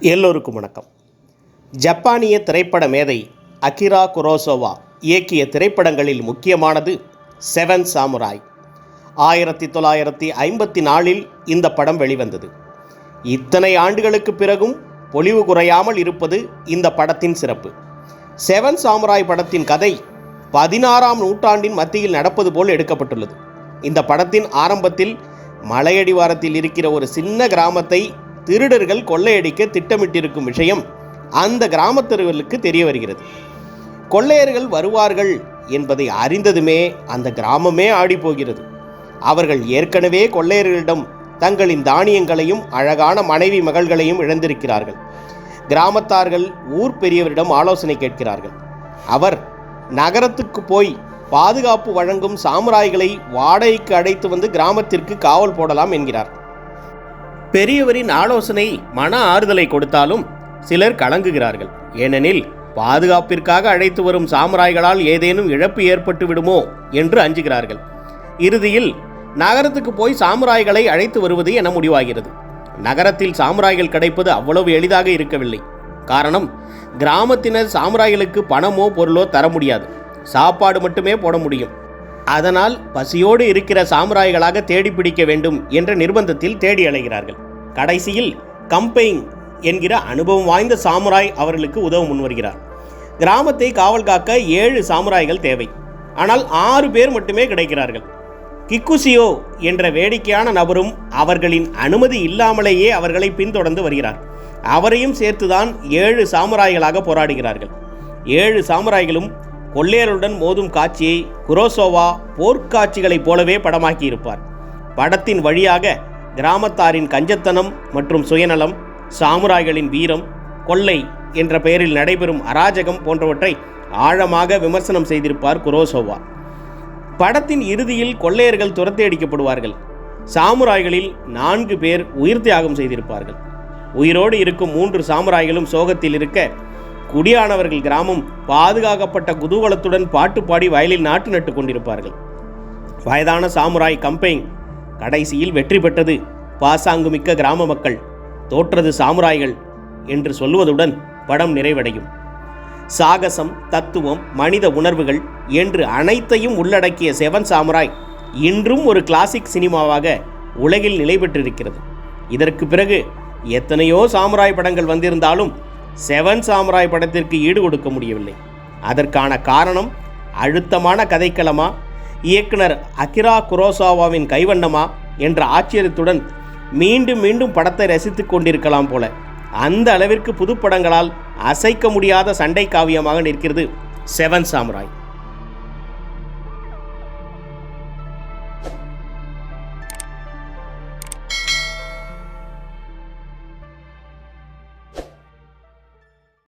எல்லோருக்கும் வணக்கம். ஜப்பானிய திரைப்பட மேதை அகிரா குரோசோவா இயக்கிய திரைப்படங்களில் முக்கியமானது செவன் சாமுராய். ஆயிரத்தி தொள்ளாயிரத்தி ஐம்பத்தி நாலில் இந்த படம் வெளிவந்தது. இத்தனை ஆண்டுகளுக்கு பிறகும் பொலிவு குறையாமல் இருப்பது இந்த படத்தின் சிறப்பு. செவன் சாமுராய் படத்தின் கதை பதினாறாம் நூற்றாண்டின் மத்தியில் நடப்பது போல் எடுக்கப்பட்டுள்ளது. இந்த படத்தின் ஆரம்பத்தில் மலையடிவாரத்தில் இருக்கிற ஒரு சின்ன கிராமத்தை திருடர்கள் கொள்ளையடிக்க திட்டமிட்டிருக்கும் விஷயம் அந்த கிராமத்தர்களுக்கு தெரிய வருகிறது. கொள்ளையர்கள் வருவார்கள் என்பதை அறிந்ததுமே அந்த கிராமமே ஆடிப்போகிறது அவர்கள் ஏற்கனவே கொள்ளையர்களிடம் தங்களின் தானியங்களையும் அழகான மனைவி மகள்களையும் இழந்திருக்கிறார்கள். கிராமத்தார்கள் ஊர் பெரியவரிடம் ஆலோசனை கேட்கிறார்கள். அவர் நகரத்துக்கு போய் பாதுகாப்பு வழங்கும் சாமுராய்களை வாடகைக்கு அழைத்து வந்து கிராமத்திற்கு காவல் போடலாம் என்கிறார். பெரியவரின் ஆலோசனை மன ஆறுதலை கொடுத்தாலும் சிலர் கலங்குகிறார்கள். ஏனெனில் பாதுகாப்பிற்காக அழைத்து வரும் சாமுராய்களால் ஏதேனும் இழப்பு ஏற்பட்டு விடுமோ என்று அஞ்சுகிறார்கள். இறுதியில் நகரத்துக்கு போய் சாமுராய்களை அழைத்து வருவது என முடிவாகிறது. நகரத்தில் சாமுராய்கள் கிடைப்பது அவ்வளவு எளிதாக இருக்கவில்லை. காரணம் கிராமத்தினர் சாமுராய்களுக்கு பணமோ பொருளோ தர முடியாது. சாப்பாடு மட்டுமே போட முடியும். அதனால் பசியோடு இருக்கிற சாமுராய்களாக தேடி பிடிக்க வேண்டும் என்ற நிர்பந்தத்தில் தேடி அலைகிறார்கள். கடைசியில் கம்பெயிங் என்கிற அனுபவம் வாய்ந்த சாமுராய் அவர்களுக்கு உதவ முன்வருகிறார் கிராமத்தை காவல் காக்க ஏழு சாமுராய்கள் தேவை. ஆனால் ஆறு பேர் மட்டுமே கிடைக்கிறார்கள். கிக்குசியோ என்ற வேடிக்கையான நபரும் அவர்களின் அனுமதி இல்லாமலேயே அவர்களை பின்தொடர்ந்து வருகிறார். அவரையும் சேர்த்துதான் ஏழு சாமுராய்களாக போராடுகிறார்கள். ஏழு சாமுராய்களும் கொள்ளையருடன் மோதும் காட்சியை குரோசோவா போர்க்காட்சிகளைப் போலவே படமாக்கியிருப்பார். படத்தின் வழியாக கிராமத்தாரின் கஞ்சத்தனம் மற்றும் சுயநலம் சாமுராய்களின் வீரம் கொள்ளை என்ற பெயரில் நடைபெறும் அராஜகம் போன்றவற்றை ஆழமாக விமர்சனம் செய்திருப்பார் குரோசோவா. படத்தின் இறுதியில் கொள்ளையர்கள் துரத்தி அடிக்கப்படுவார்கள். சாமுராய்களில் நான்கு பேர் உயிர் தியாகம் செய்திருப்பார்கள். உயிரோடு இருக்கும் மூன்று சாமுராய்களும் சோகத்தில் இருக்க குடியானவர்கள் கிராமம் பாதுகாக்கப்பட்ட குதூகலத்துடன் பாட்டு பாடி வயலில் நாட்டு நட்டு கொண்டிருப்பார்கள். வயதான சாமுராய் கம்பெயின் கடைசியில் வெற்றி பெற்றது. பாசாங்குமிக்க கிராம மக்கள் தோற்றது சாமுராய்கள் என்று சொல்லுவதுடன் படம் நிறைவடையும். சாகசம் தத்துவம் மனித உணர்வுகள் என்று அனைத்தையும் உள்ளடக்கிய செவன் சாமுராய் இன்றும் ஒரு கிளாசிக் சினிமாவாக உலகில் நிலை பெற்றிருக்கிறது. இதற்கு பிறகு எத்தனையோ சாமுராய் படங்கள் வந்திருந்தாலும் செவன் சாம்ராய் படத்திற்கு ஈடு கொடுக்க முடியவில்லை. அதற்கான காரணம் அழுத்தமான கதைக்களமா இயக்குனர் அகிரா குரோசாவாவின் கைவண்ணமா என்ற ஆச்சரியத்துடன் மீண்டும் மீண்டும் படத்தை ரசித்துக் கொண்டிருக்கலாம் போல. அந்த அளவிற்கு புதுப்படங்களால் அசைக்க முடியாத சண்டை காவியமாக நிற்கிறது செவன் சாம்ராய்.